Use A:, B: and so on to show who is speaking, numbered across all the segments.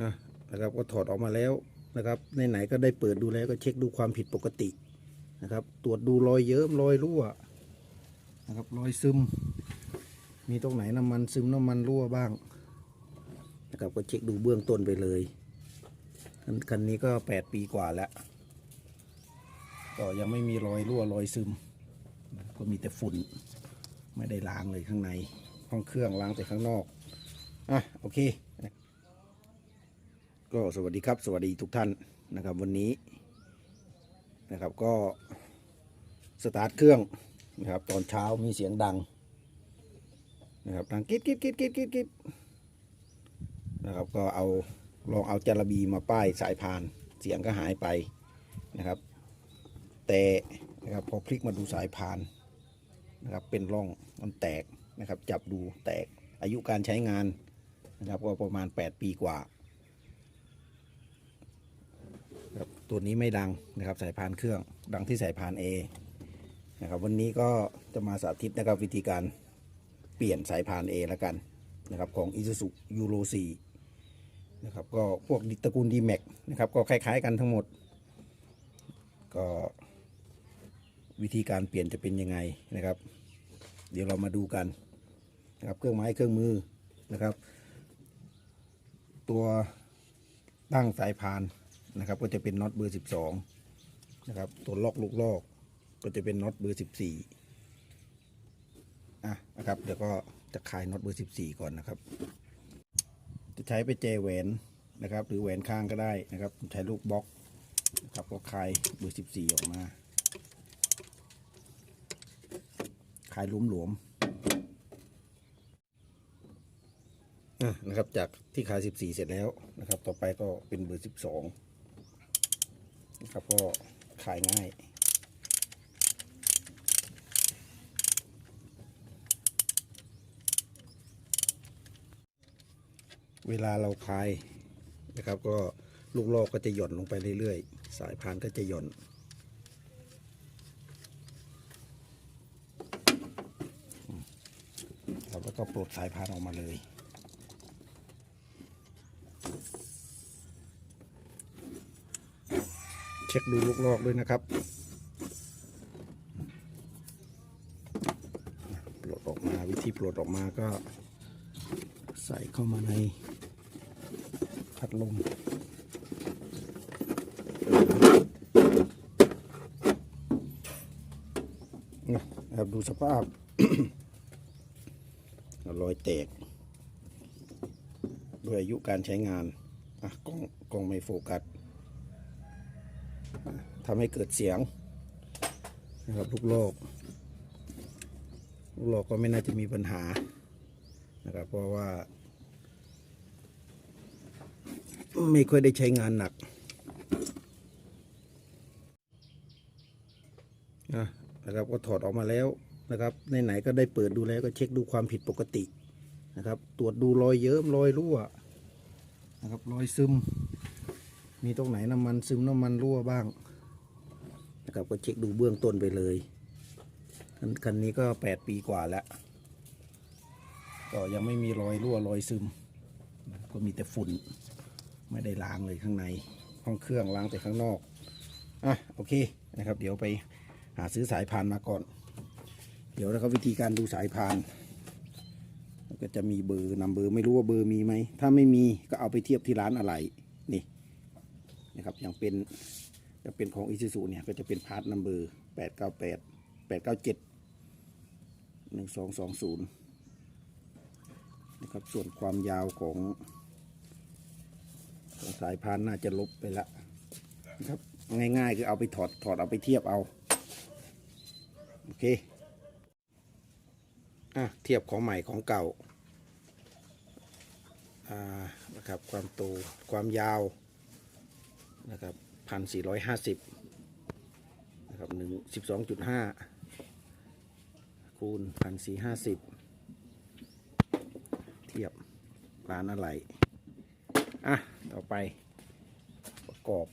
A: นะครับ ก็ถอดออกมาแล้วนะครับไหนๆก็ได้เปิดดูแล้วก็เช็คดูความผิดปกตินะครับ ตรวจดูรอยเยิ้มรอยรั่วนะครับรอยซึม มีตรงไหนน้ำมันซึมน้ำมันรั่วบ้างนะครับก็เช็คดูเบื้องต้นไปเลยคันคันนี้ก็แปดปีกว่าแล้วก็ยังไม่มีรอยรั่วรอยซึม ก็มีแต่ฝุ่น ไม่ได้ล้างเลยข้างใน ห้องเครื่องล้างแต่ข้างนอก อะ โอเค ก็สวัสดีครับ สวัสดีทุกท่านนะครับ วันนี้นะครับก็สตาร์ทเครื่องนะครับ ตอนเช้ามีเสียงดังนะครับดังกิ๊ดกิ๊ดกิ๊ดกิ๊ดกิ๊ดกิ๊ดนะครับ ก็เอาลองเอาจารบีมาป้ายสายพานเสียงก็หายไปนะครับ แต่นะครับพอคลิกมาดูสายพานนะครับเป็นร่องมันแตกนะครับ จับดูแตกอายุการใช้งานนะครับก็ประมาณ 8 ปีกว่าครับ ตัวนี้ไม่ดังนะครับสายพานเครื่องดังที่สายพาน A นะครับวันนี้ก็จะมาสาธิตนะครับวิธีการเปลี่ยนสายพาน A แล้วกันนะครับของ Isuzu Euro 4นะครับก็พวกตระกูล D-Max นะครับก็คล้ายๆกันทั้งหมด ก็วิธีการเปลี่ยนจะเป็นยังไงนะครับ เดี๋ยวเรามาดูกันนะครับเครื่องไม้เครื่องมือนะครับ ตัวตั้งสายพาน นะครับ ก็จะเป็นน็อตเบอร์ 12 นะครับ ตัวล็อกลูกลอก ก็จะเป็นน็อตเบอร์ 14 อะนะครับ เดี๋ยวก็จะคลายน็อตเบอร์ 14 ก่อนนะครับ จะใช้ไปเจแหวนนะครับ หรือแหวนข้างก็ได้นะครับใช้ลูกบล็อกนะครับก็คลายเบอร์สิบสี่ออกมาคลายลุ่มหลวมอะนะครับจากที่คลายสิบสี่เสร็จแล้วนะครับ ต่อไปก็เป็นเบอร์สิบสอง ครับก็คลายง่ายเวลาเราคลายนะครับ ก็ลูกลอกก็จะหย่อนลงไปเรื่อยๆ สายพานก็จะหย่อนอืมครับแล้วก็ปลดสายพานออกมาเลย เช็คดูลูกลอกด้วยนะครับปลดออกมาวิธีปลดออกมาก็ ใส่เข้ามาในพัดลมนะครับดูสภาพรอยแตกด้วยอายุการใช้งานอะกล้องกล้องไม่โฟกัส ทำให้เกิดเสียงนะครับลูกโลกลูกโลกก็ไม่น่าจะมีปัญหานะครับเพราะว่า ไม่ค่อยได้ใช้งานหนักอะนะครับก็ถอดออกมาแล้วนะครับไหนๆก็ได้เปิดดูแล้วก็เช็คดูความผิดปกตินะครับ ตรวจดูรอยเยิ้มรอยรั่วนะครับรอยซึม มีตรงไหนน้ำมันซึมน้ำมันรั่วบ้าง นะครับ ก็เช็คดูเบื้องต้นไปเลยคันนี้ก็ 8 ปีกว่าแล้ว ก็ยังไม่มีรอยรั่วรอยซึม ก็มีแต่ฝุ่น ไม่ได้ล้างเลยข้างใน ห้องเครื่องล้างแต่ข้างนอก อะโอเคนะครับ เดี๋ยวไปหาซื้อสายพานมาก่อน เดี๋ยวนะครับวิธีการดูสายพานก็จะมีเบอร์นำเบอร์ไม่รู้ว่าเบอร์มีไหม ถ้าไม่มีก็เอาไปเทียบที่ร้านอะไหล่นี่นะครับ อย่างเป็น จะเป็นของอิซิสุเนี่ยก็จะเป็นพาร์ทนัมเบอร์แปดเก้าแปดแปดเก้าเจ็ดหนึ่งสองสองศูนย์นะครับส่วนความยาวของสายพานน่าจะลบไปละนะครับง่ายๆคือเอาไปถอดถอดเอาไปเทียบเอา โอเคอะเทียบของใหม่ของเก่าอ่านะครับความโตความยาวนะครับ พันสี่ร้อยห้าสิบนะครับหนึ่งสิบสองจุดห้าคูณพันสี่ห้าสิบเทียบร้านอะไรอะ ต่อไปประกอบ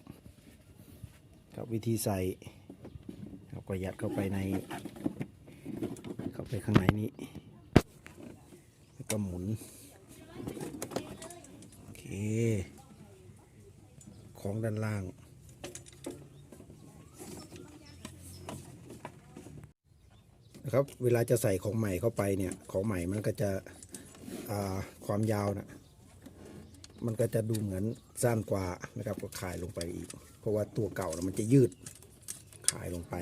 A: ครับวิธีใส่ครับก็ยัดเข้าไปใน เข้าไปข้างในนี้แล้วก็หมุน โอเค ของด้านล่าง นะครับ เวลาจะใส่ของใหม่เข้าไปเนี่ย ของใหม่มันก็จะความยาวนะมันก็จะดูเหมือนสั้นกว่านะครับ ก็ขายลงไปอีก เพราะว่าตัวเก่านะมันจะยืดขายลงไป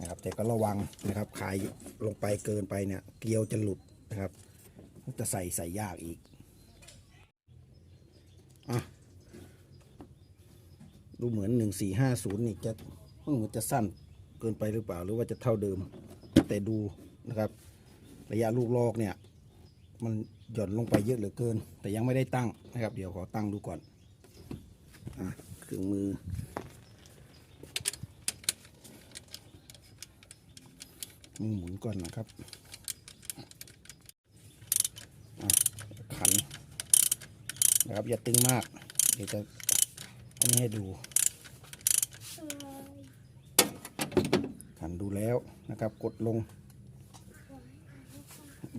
A: นะครับ แต่ก็ระวังนะครับ ขายลงไปเกินไปเนี่ย เกลียวจะหลุดนะครับมันจะใส่ใส่ยากอีกอะดูเหมือนหนึ่งสี่ห้าศูนย์นี่จะเหมือนจะสั้น เกินไปหรือเปล่า หรือว่าจะเท่าเดิม แต่ดูนะครับ ระยะลูกลอกเนี่ย มันหย่อนลงไปเยอะเหลือเกิน แต่ยังไม่ได้ตั้งนะครับ เดี๋ยวขอตั้งดูก่อนอะเครื่องมือ มือหมุนก่อนนะครับขันนะครับอย่าตึงมาก เดี๋ยวจะอันนี้ให้ดู นดูแล้วนะครับ กดลง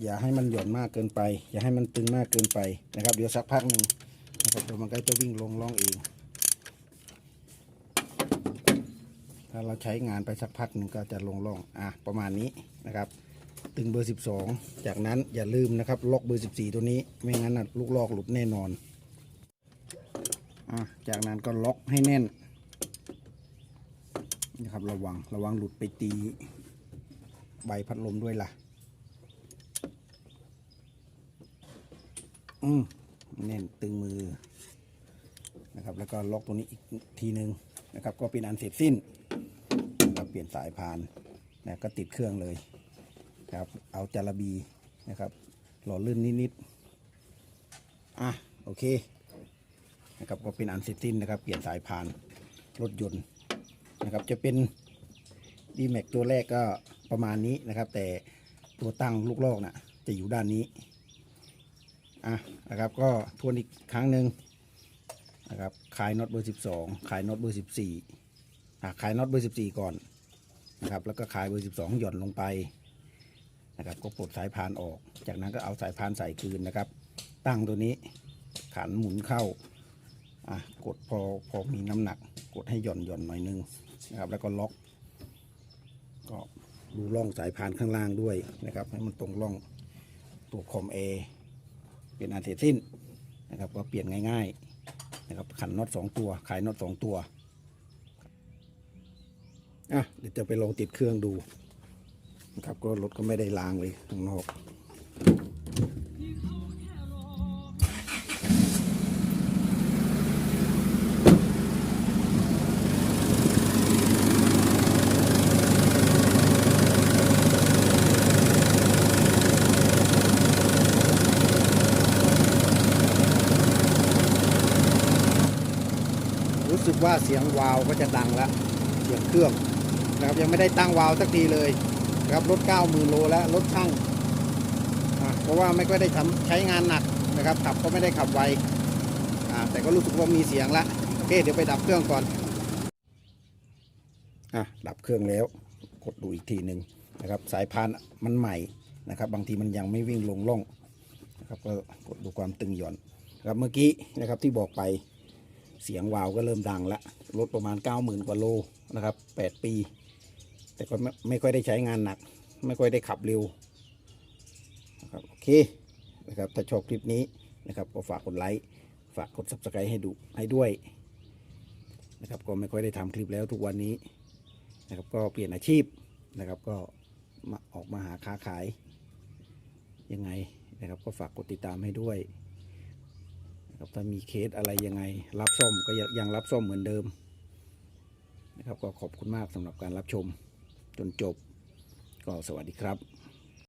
A: อย่าให้มันหย่อนมากเกินไป อย่าให้มันตึงมากเกินไปนะครับ เดี๋ยวสักพักหนึ่งนะครับเดี๋ยวมันก็จะวิ่งลงล่องเอง ถ้าเราใช้งานไปสักพักหนึ่งก็จะลงล่องอะประมาณนี้นะครับ ตึงเบอร์ 12 จากนั้นอย่าลืมนะครับล็อกเบอร์ 14 ตัวนี้ไม่งั้นนะลูกลอกหลุดแน่นอนอะจากนั้นก็ล็อกให้แน่น นะครับระวังระวังหลุดไปตีใบพัดลมด้วยล่ะ อืมแน่นตึงมือนะครับ แล้วก็ล็อกตัวนี้อีกทีหนึ่งนะครับ ก็เป็นอันเสร็จสิ้นนะครับเปลี่ยนสายพานนะก็ติดเครื่องเลยครับ เอาจาระบีนะครับหล่อลื่นนิดๆอะโอเคนะครับก็เป็นอันเสร็จสิ้นนะครับ เปลี่ยนสายพานรถยนต์ นะครับ จะเป็นดีแม็กตัวแรกก็ประมาณนี้นะครับ แต่ตัวตั้งลูกลอกน่ะจะอยู่ด้านนี้อะนะครับก็ทวนอีกครั้งหนึ่งนะครับขายน็อตเบอร์ 12 ขายน็อตเบอร์ 14อะขายน็อตเบอร์ 14 ก่อนนะครับแล้วก็ขายเบอร์ 12 หย่อนลงไปนะครับก็ปลดสายพานออก จากนั้นก็เอาสายพานใส่คืนนะครับ ตั้งตัวนี้ขันหมุนเข้าอะกดพอพอมีน้ำหนักกดให้หย่อนหย่อนหน่อยนึง นะครับแล้วก็ล็อกก็ดูร่องสายพานข้างล่างด้วยนะครับ ให้มันตรงร่องตัวคอมเอเป็นอันเสร็จสิ้นนะครับก็เปลี่ยนง่ายๆนะครับขันน็อตสองตัวขายน็อตสองตัวอะเดี๋ยวจะไปลองติดเครื่องดูนะครับก็รถก็ไม่ได้ล้างเลยข้างนอก รู้สึกว่าเสียงวาวก็จะดังแล้วเสียงเครื่องนะครับยังไม่ได้ตั้งวาวสักทีเลยนะครับรถ9 0,000โลแล้วรถช่างเพราะว่าไม่ค่อยได้ทำใช้งานหนักนะครับขับก็ไม่ได้ขับไวแต่ก็รู้สึกว่ามีเสียงละโอเคเดี๋ยวไปดับเครื่องก่อนอะดับเครื่องแล้วกดดูอีกทีหนึ่งนะครับสายพานมันใหม่นะครับ บางทีมันยังไม่วิ่งลงล่องนะครับก็กดดูความตึงหย่อนนะครับเมื่อกี้นะครับที่บอกไป เสียงวาวก็เริ่มดังแล้วรถประมาณ 90,000 กว่าโลนะครับ 8 ปี แต่ก็ไม่ไม่ค่อยได้ใช้งานหนัก ไม่ค่อยได้ขับเร็วนะครับโอเคนะครับถ้าชอบคลิปนี้นะครับก็ฝากกดไลค์ฝากกด subscribe ให้ดูให้ด้วยนะครับก็ไม่ค่อยได้ทำคลิปแล้วทุกวันนี้นะครับก็เปลี่ยนอาชีพนะครับก็มาออกมาหาค้าขายยังไงนะครับก็ฝากกดติดตามให้ด้วย นะครับถ้ามีเคสอะไรยังไง รับซ่อมก็ยังยังรับซ่อมเหมือนเดิมนะครับก็ขอบคุณมากสำหรับการรับชมจนจบ ก็สวัสดีครับ